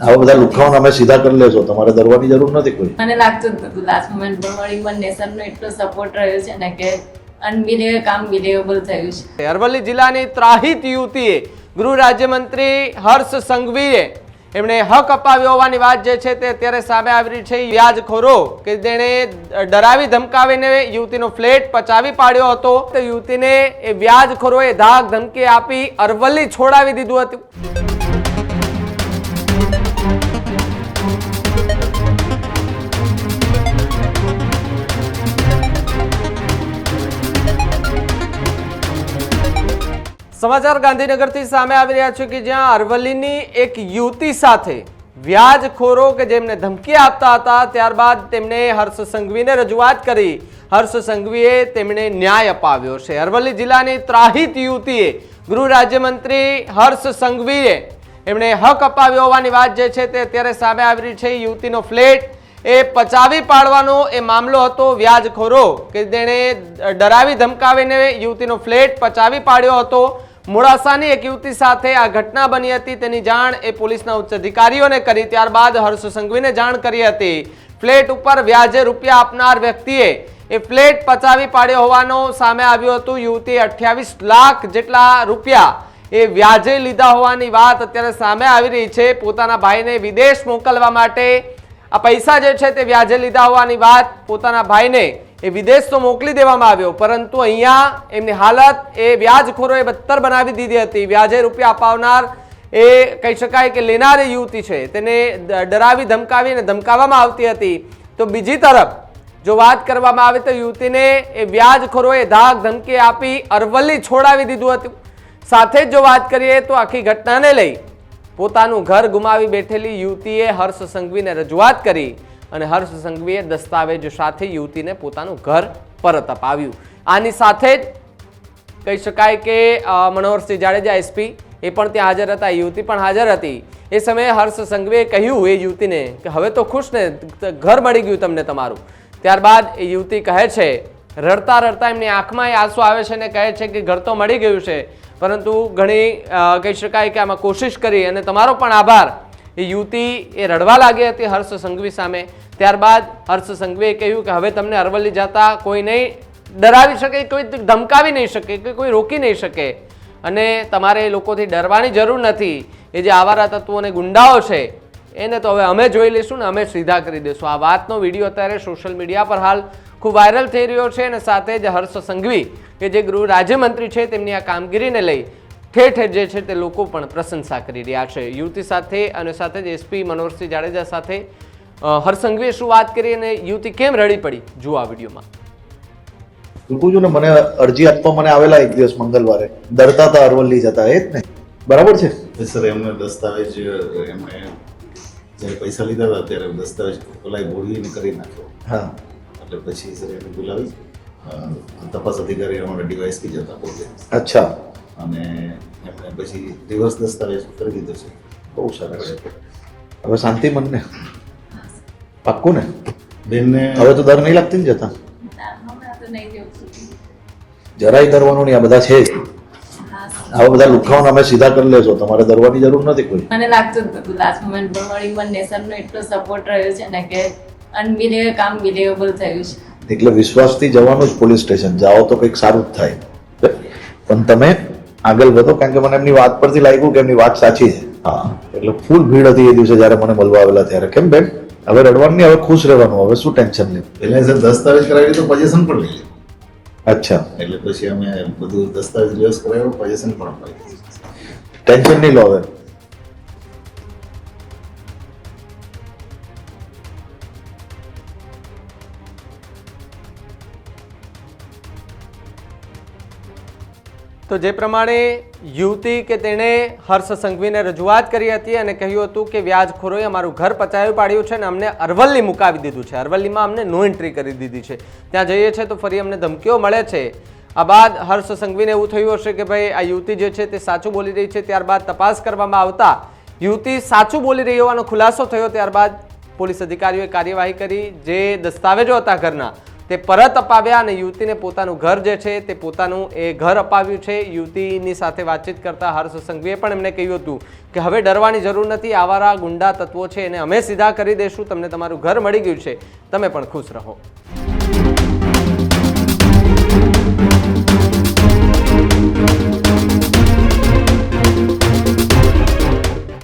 આવા બધા લુખાઓને અમે સીધા કરી લેશો. તમારે ડરવાની જરૂર નથી કોઈ. મને લાગતું જ નતું લાસ્ટ મોમેન્ટ પર વળી મને સરનો એટલો સપોર્ટ રહ્યો છે ને કે અનબિલીવ કામ બિલીવેબલ થયું છે. અરવલ્લી જિલ્લાની ત્રાહિત યુવતીએ ગૃહ રાજ્યમંત્રી હર્ષ સંઘવીએ એમણે હક અપાવ્યો હોવાની વાત જે છે તે અત્યારે સામે આવી રહી છે. વ્યાજખોરો કે જેણે ડરાવી ધમકાવીને યુવતીનો ફ્લેટ પચાવી પાડ્યો હતો તો યુવતીને એ વ્યાજખોરોએ ધાક ધમકી આપી અરવલ્લી છોડાવી દીધું હતું. સમાચાર ગાંધીનગરથી સામે આવી રહ્યા છે કે જ્યાં અરવલ્લીની એક યુવતી સાથે વ્યાજખોરો કે જેમને ધમકી આપતા હતા, ત્યારબાદ તેમણે હર્ષ સંઘવીને રજૂઆત કરી. હર્ષ સંઘવીએ તેમણે ન્યાય અપાવ્યો છે. અરવલ્લી જિલ્લાની ત્રાહિત યુવતીએ ગૃહ રાજ્યમંત્રી હર્ષ સંઘવીએ એમણે હક અપાવ્યો હોવાની વાત જે છે તે અત્યારે સામે આવી રહી છે. યુવતીનો ફ્લેટ એ પચાવી પાડવાનો એ મામલો હતો વ્યાજખોરો કે જેણે ડરાવી ધમકાવીને યુવતીનો ફ્લેટ પચાવી પાડ્યો હતો. મોડાસાની એક યુવતી સાથે આ ઘટના બની હતી. તેની જાણ એ પોલીસના ઉચ્ચ અધિકારીઓને કરી. ત્યારબાદ હર્ષ સંઘવીને જાણ કરી હતી. ફ્લેટ ઉપર વ્યાજે રૂપિયા આપનાર વ્યક્તિએ એ ફ્લેટ પચાવી પાડ્યો હોવાનો સામે આવ્યું હતું. યુવતીએ અઠ્યાવીસ લાખ જેટલા રૂપિયા એ વ્યાજે લીધા હોવાની વાત અત્યારે સામે આવી રહી છે. પોતાના ભાઈને વિદેશ મોકલવા માટે આ પૈસા જે છે તે વ્યાજે લીધા હોવાની વાત પોતાના ભાઈને એ વિદેશ તો મોકલી દેવામાં આવ્યો. પરંતુ અહીંયા એમની હાલત એ વ્યાજખોરોએ બદતર બનાવી દીધી હતી. વ્યાજે રૂપિયા અપાવનાર એ કહી શકાય કે લેનારી યુવતી છે. તેને ડરાવી ધમકાવી અને ધમકાવવામાં આવતી હતી. તો બીજી તરફ જો વાત કરવામાં આવે તો યુવતીને એ વ્યાજખોરોએ ધાક ધમકી આપી અરવલ્લી છોડાવી દીધું હતું. સાથે જ જો વાત કરીએ તો આખી ઘટનાને લઈ પોતાનું ઘર ગુમાવી બેઠેલી યુવતીએ હર્ષ સંઘવીને રજૂઆત કરી અને હર્ષ સંઘવીએ દસ્તાવેજો સાથે યુવતીને પોતાનું ઘર પરત અપાવ્યું. આની સાથે જ કહી શકાય કે મનોહરસિંહ જાડેજા એસપી એ પણ ત્યાં હાજર હતા, યુવતી પણ હાજર હતી. એ સમયે હર્ષ સંઘવીએ કહ્યું એ યુવતીને કે, હવે તો ખુશ ને ઘર મળી ગયું તમને તમારું. ત્યારબાદ એ યુવતી કહે છે, રડતા રડતા એમની આંખમાં એ આંસુ આવે છે ને કહે છે કે, ઘર તો મળી ગયું છે. પરંતુ ઘણી કહી શકાય કે આમાં કોશિશ કરી અને તમારો પણ આભાર. એ યુવતી એ રડવા લાગી હતી હર્ષ સંઘવી સામે. ત્યારબાદ હર્ષ સંઘવીએ કહ્યું કે હવે તમને અરવલ્લી જતા કોઈ નહીં ડરાવી શકે, કોઈ ધમકાવી નહીં શકે, કે કોઈ રોકી નહીં શકે. અને તમારે એ લોકોથી ડરવાની જરૂર નથી. એ જે આવારા તત્વો ગુંડાઓ છે, એને તો હવે અમે જોઈ લઈશું ને અમે સીધા કરી દઈશું. આ વાતનો વીડિયો અત્યારે સોશિયલ મીડિયા પર હાલ ખૂબ વાયરલ થઈ રહ્યો છે અને સાથે જ હર્ષ સંઘવી કે જે ગૃહ રાજ્યમંત્રી છે તેમની આ કામગીરીને લઈ ઠેર ઠેર જે છે તે લોકો પણ પ્રશંસા કરી રહ્યા છે. યુવતી સાથે અને સાથે જ એસપી મનોહરસિંહ જાડેજા સાથે અ, હર્ષ સંઘવીએ શું વાત કરી અને યુવતી કેમ રડી પડી? જુઓ આ વિડીયોમાં. રૂકું છું ને મને અરજી આપવા મને આવેલા એક દિવસ મંગળવારે. ડરતા હતા અરવલ્લી જતા એ જ ને? બરાબર છે? સર એમને દસ્તાવેજ એમણે જ્યારે પૈસા લીધા હતા ત્યારે દસ્તાવેજ ઓલાય બોલીને કરી નાખ્યો. હા. એટલે પછી સર એને બોલાવી તપાસ અધિકારી અમારા ડીવાયસપી જતા પોતે અચ્છા. અને એમણે પછી રિવર્સ દસ્તાવેજ કરી દીધો છે. બહુ સરસ હવે શાંતિ મનને? પાક્કું ને? બેનને હવે તો ડર નહીં લાગતી ને જતા? ના, હમણાં તો નહીં જવું જરાય ડરવાનું નહીં આ બધા છે જ. આવા બધા લુખાઓને અમે સીધા કરી લેશો તમારે ડરવાની જરૂર નથી કોઈ. મને લાગતું હતું લાસ્ટ મોમેન્ટ પણ વળી મને સરનો એટલો સપોર્ટ રહ્યો છે ને કે અનબિલીવ કામ બિલીવેબલ થયું છે. એટલે વિશ્વાસથી જવાનું જ પોલીસ સ્ટેશન. જાઓ તો કંઈક સારું જ થાય. પણ તમે આગળ વધો કારણ કે મને એમની વાત પરથી લાગ્યું કે એમની વાત સાચી છે. હા. એટલે ફૂલ ભીડ હતી એ દિવસે જ્યારે મને મળવા આવેલા ત્યારે. કેમ બેન? હવે રડવાનું નહીં હવે ખુશ રહેવાનું હવે શું ટેન્શન નહીં એટલે સર દસ્તાવેજ કરાવી તો પોઝિશન પણ લઈ અચ્છા. એટલે પછી અમે બધું દસ્તાવેજ દિવસ કરાવ્યો પોઝિશન પણ અપાવી ટેન્શન નહીં લો હવે. તો જે પ્રમાણે યુવતી કે તેણે હર્ષ સંઘવીને રજૂઆત કરી હતી અને કહ્યું હતું કે વ્યાજખોરોએ અમારું ઘર પચાવી પાડ્યું છે અને અમને અરવલ્લી મુકાવી દીધું છે. અરવલ્લીમાં અમને નો એન્ટ્રી કરી દીધી છે. ત્યાં જઈએ છીએ તો ફરી અમને ધમકીઓ મળે છે. આ બાદ હર્ષ સંઘવીને એવું થયું હશે કે ભાઈ, આ યુવતી જે છે તે સાચું બોલી રહી છે. ત્યારબાદ તપાસ કરવામાં આવતા યુવતી સાચું બોલી રહી હોવાનો ખુલાસો થયો. ત્યારબાદ પોલીસ અધિકારીઓએ કાર્યવાહી કરી. જે દસ્તાવેજો હતા ઘરના તે પરત અપાવ્યા અને યુવતીને પોતાનું ઘર જે છે તે પોતાનું એ ઘર અપાવ્યું છે. યુવતીની સાથે વાતચીત કરતા હર્ષ સંઘવીએ પણ એમને કહ્યું હતું કે હવે ડરવાની જરૂર નથી, આવારા ગુંડા તત્વો છે, એને અમે સીધા કરી દઈશું તમને તમારું ઘર મળી ગયું છે. તમે પણ ખુશ રહો.